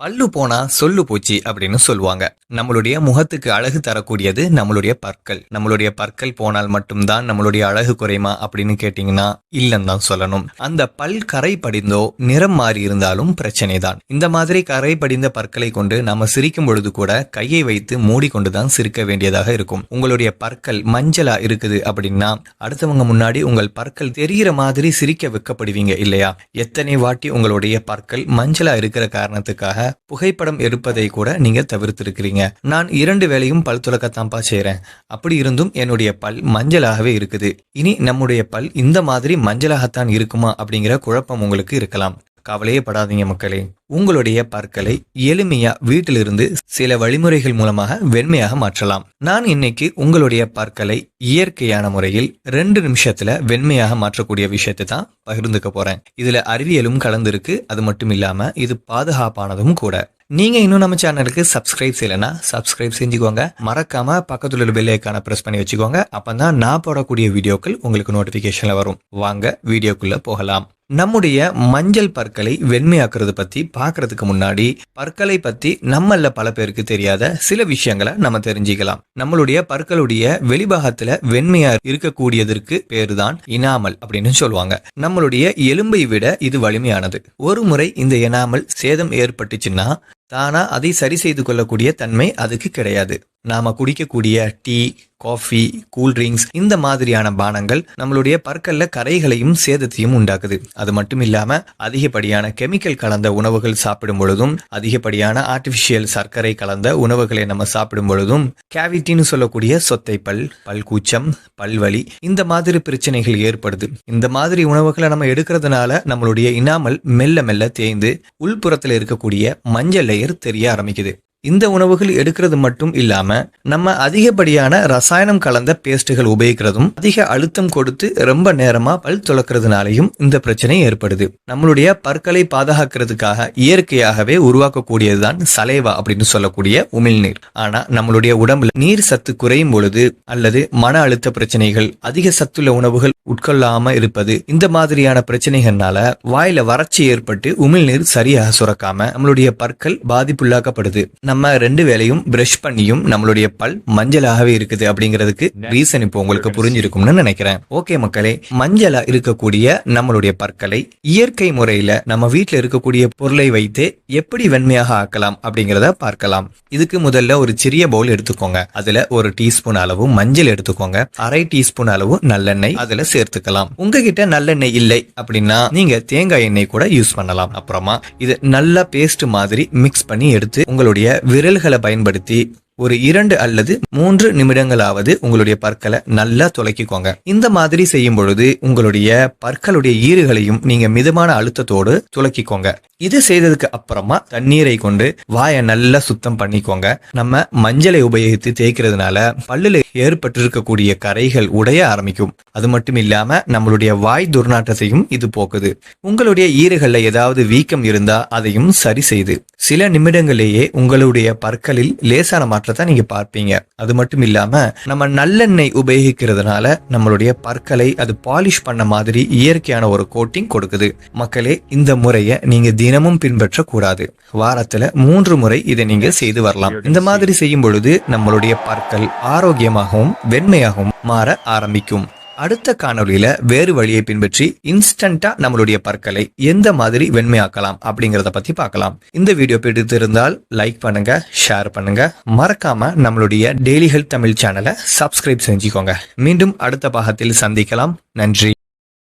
பல்லு போனா சொல்லு போச்சு அப்படின்னு சொல்லுவாங்க. நம்மளுடைய முகத்துக்கு அழகு தரக்கூடியது நம்மளுடைய பற்கள். நம்மளுடைய பற்கள் போனால் மட்டும்தான் நம்மளுடைய அழகு குறையுமா அப்படின்னு கேட்டீங்கன்னா இல்லைன்னு தான் சொல்லணும். அந்த பல் கரை படிந்தோ நிறம் மாறி இருந்தாலும் பிரச்சனை தான் இந்த மாதிரி கரை படிந்த பற்களை கொண்டு நாம சிரிக்கும் பொழுது கூட கையை வைத்து மூடிக்கொண்டு தான் சிரிக்க வேண்டியதாக இருக்கும். உங்களுடைய பற்கள் மஞ்சளா இருக்குது அப்படின்னா அடுத்தவங்க முன்னாடி உங்கள் பற்கள் தெரிகிற மாதிரி சிரிக்க வைக்கப்படுவீங்க இல்லையா? எத்தனை வாட்டி உங்களுடைய பற்கள் மஞ்சளா இருக்கிற காரணத்துக்காக புகைப்படம் எடுப்பதை கூட நீங்க தவிர்த்திருக்கிறீங்க. நான் இரண்டு வேலையும் பல் துலக்கத்தான்ப்பா செய்கிறேன் அப்படி இருந்தும் என்னுடைய பல் மஞ்சளாகவே இருக்குது. இனி நம்முடைய பல் இந்த மாதிரி மஞ்சளாகத்தான் இருக்குமா அப்படிங்கிற குழப்பம் உங்களுக்கு இருக்கலாம். கவலையே படாதீங்க மக்களே. உங்களுடைய பற்களை எளிமையா வீட்டிலிருந்து சில வழிமுறைகள் மூலமாக வெண்மையாக மாற்றலாம். நான் இன்னைக்கு உங்களுடைய பற்களை இயற்கையான முறையில் ரெண்டு நிமிஷத்துல வெண்மையாக மாற்றக்கூடிய விஷயத்தை தான் பகிர்ந்துக்க போறேன். இதுல அறிவியலும் கலந்துருக்கு. அது மட்டும் இல்லாம இது பாதுகாப்பானதும் கூட. நீங்க இன்னும் நம்ம சேனலுக்கு சப்ஸ்கிரைப் செய்யலைன்னா சப்ஸ்கிரைப் செஞ்சுக்கோங்க. மறக்காம பக்கத்துல உள்ள பெல் ஐக்கான பிரஸ் பண்ணி வச்சுக்கோங்க. அப்பதான் நான் போடக்கூடிய வீடியோக்கள் உங்களுக்கு நோட்டிபிகேஷன்ல வரும். வாங்க வீடியோக்குள்ள போகலாம். நம்முடைய மஞ்சள் பற்களை வெண்மையாக்குறது பத்தி பார்க்கறதுக்கு முன்னாடி பற்களை பத்தி நம்மள பல பேருக்கு தெரியாத சில விஷயங்களை நம்ம தெரிஞ்சுக்கலாம். நம்மளுடைய பற்களுடைய வெளிபாகத்துல வெண்மையா இருக்கக்கூடியதற்கு பேருதான் இனாமல் அப்படின்னு சொல்லுவாங்க. நம்மளுடைய எலும்பை விட இது வலிமையானது. ஒரு முறை இந்த இனாமல் சேதம் ஏற்பட்டுச்சுன்னா தானா அதை சரி செய்து கொள்ளக்கூடிய தன்மை அதுக்கு கிடையாது. நாம குடிக்கக்கூடிய டீ காஃபி கூல்ட்ரிங்க்ஸ் இந்த மாதிரியான பானங்கள் நம்மளுடைய பற்களில் கரைகளையும் சேதத்தையும் உண்டாக்குது. அது மட்டும் இல்லாம அதிகப்படியான கெமிக்கல் கலந்த உணவுகள் சாப்பிடும் பொழுதும் அதிகப்படியான ஆர்டிபிஷியல் சர்க்கரை கலந்த உணவுகளை நம்ம சாப்பிடும் பொழுதும் கேவிட்டின்னு சொல்லக்கூடிய சொத்தை பல் பல்கூச்சம் பல்வலி இந்த மாதிரி பிரச்சனைகள் ஏற்படுது. இந்த மாதிரி உணவுகளை நம்ம எடுக்கிறதுனால நம்மளுடைய இனாமல் மெல்ல மெல்ல தேய்ந்து உள்புறத்தில் இருக்கக்கூடிய மஞ்சள் லேயர் தெரிய ஆரம்பிக்குது. இந்த உணவுகள் எடுக்கிறது மட்டும் இல்லாம நம்ம அதிகப்படியான ரசாயனம் கலந்த பேஸ்ட்டுகள் உபயோகிக்கிறதும் அதிக அழுத்தம் கொடுத்து ரொம்ப நேரமா பல் துளக்கிறதுனாலையும் இந்த பிரச்சனை ஏற்படுது. நம்மளுடைய பற்களை பாதுகாக்கிறதுக்காக இயற்கையாகவே உருவாக்கக்கூடியதுதான் சலைவா அப்படின்னு சொல்லக்கூடிய உமிழ்நீர் ஆனா நம்மளுடைய உடம்புல நீர் சத்து குறையும் பொழுது அல்லது மன அழுத்த பிரச்சனைகள் அதிக சத்துள்ள உணவுகள் உட்கொள்ளாம இருப்பது இந்த மாதிரியான பிரச்சனைகள்னால வாயில வறட்சி ஏற்பட்டு உமிழ்நீர் சரியாக சுரக்காம நம்மளுடைய பற்கள் பாதிப்புள்ளாக்கப்படுது. நம்ம நம்ம ரெண்டு வேளையும் பிரஷ் பண்ணியும் நம்மளுடைய பல் மஞ்சளாகவே இருக்குது அப்படிங்கிறதுக்கு ரீசன் இப்போ உங்களுக்கு புரிஞ்சிருக்கும்னு நினைக்கிறேன். ஓகே மக்களே மஞ்சளா இருக்கக்கூடிய நம்மளுடைய பற்களை இயற்கை முறையில நம்ம வீட்டில் இருக்கக்கூடிய பொருளை வைத்து எப்படி வெண்மையாக ஆக்கலாம் அப்படிங்கிறத பார்க்கலாம். இதுக்கு முதல்ல ஒரு சிறிய பவுல் எடுத்துக்கோங்க. அதுல ஒரு டீஸ்பூன் அளவு மஞ்சள் எடுத்துக்கோங்க. அரை டீஸ்பூன் அளவு நல்லெண்ணெய் அதுல சேர்த்துக்கலாம். உங்ககிட்ட நல்லெண்ணெய் இல்லை அப்படின்னா நீங்க தேங்காய் எண்ணெய் கூட யூஸ் பண்ணலாம். அப்புறமா இது நல்லா பேஸ்ட் மாதிரி மிக்ஸ் பண்ணி எடுத்து உங்களுடைய விரல்களை பயன்படுத்தி ஒரு இரண்டு அல்லது மூன்று நிமிடங்களாவது உங்களுடைய பற்களை நல்லா துளைக்கிக்கோங்க இந்த மாதிரி செய்யும் பொழுது உங்களுடைய பற்களுடைய ஈறுகளையும் நீங்க மிதமான அழுத்தத்தோடு துளக்கிக்கோங்க இது செய்ததுக்கு அப்புறமா தண்ணீரை கொண்டு வாயை நல்லா சுத்தம் பண்ணிக்கோங்க. நம்ம மஞ்சளை உபயோகித்து தேய்க்கிறதுனால பல்லுல ஏற்பட்டிருக்கக்கூடிய கரைகள் உடைய ஆரம்பிக்கும். அது மட்டும் இல்லாம நம்மளுடைய வாய் துர்நாற்றத்தையும் இது போக்குது. உங்களுடைய ஈறுகள்ல ஏதாவது வீக்கம் இருந்தா அதையும் சரி செய்து சில நிமிடங்களிலேயே உங்களுடைய பற்களில் லேசான மாற்றத்தை நீங்க பார்ப்பீங்க. அது மட்டும் இல்லாம நம்ம நல்லெண்ணெய் உபயோகிக்கிறதுனால நம்மளுடைய பற்களை அது பாலிஷ் பண்ண மாதிரி இயற்கையான ஒரு கோட்டிங் கொடுக்குது. மக்களே இந்த முறையை நீங்க தினமும் பின்பற்ற கூடாது வாரத்துல மூன்று முறை இதை நீங்க செய்து வரலாம். இந்த மாதிரி செய்யும் பொழுது நம்மளுடைய பற்கள் ஆரோக்கியமாகவும் வெண்மையாகவும் மாற ஆரம்பிக்கும். அடுத்த காணொலியில வேறு வழியை பின்பற்றி இன்ஸ்டன்டா நம்மளுடைய பற்களை எந்த மாதிரி வெண்மையாக்கலாம் அப்படிங்கறத பத்தி பார்க்கலாம். இந்த வீடியோ பிடித்திருந்தால் லைக் பண்ணுங்க ஷேர் பண்ணுங்க. மறக்காம நம்மளுடைய டெய்லி ஹெல்த் தமிழ் சேனலை சப்ஸ்கிரைப் செஞ்சுக்கோங்க. மீண்டும் அடுத்த பாகத்தில் சந்திக்கலாம். நன்றி.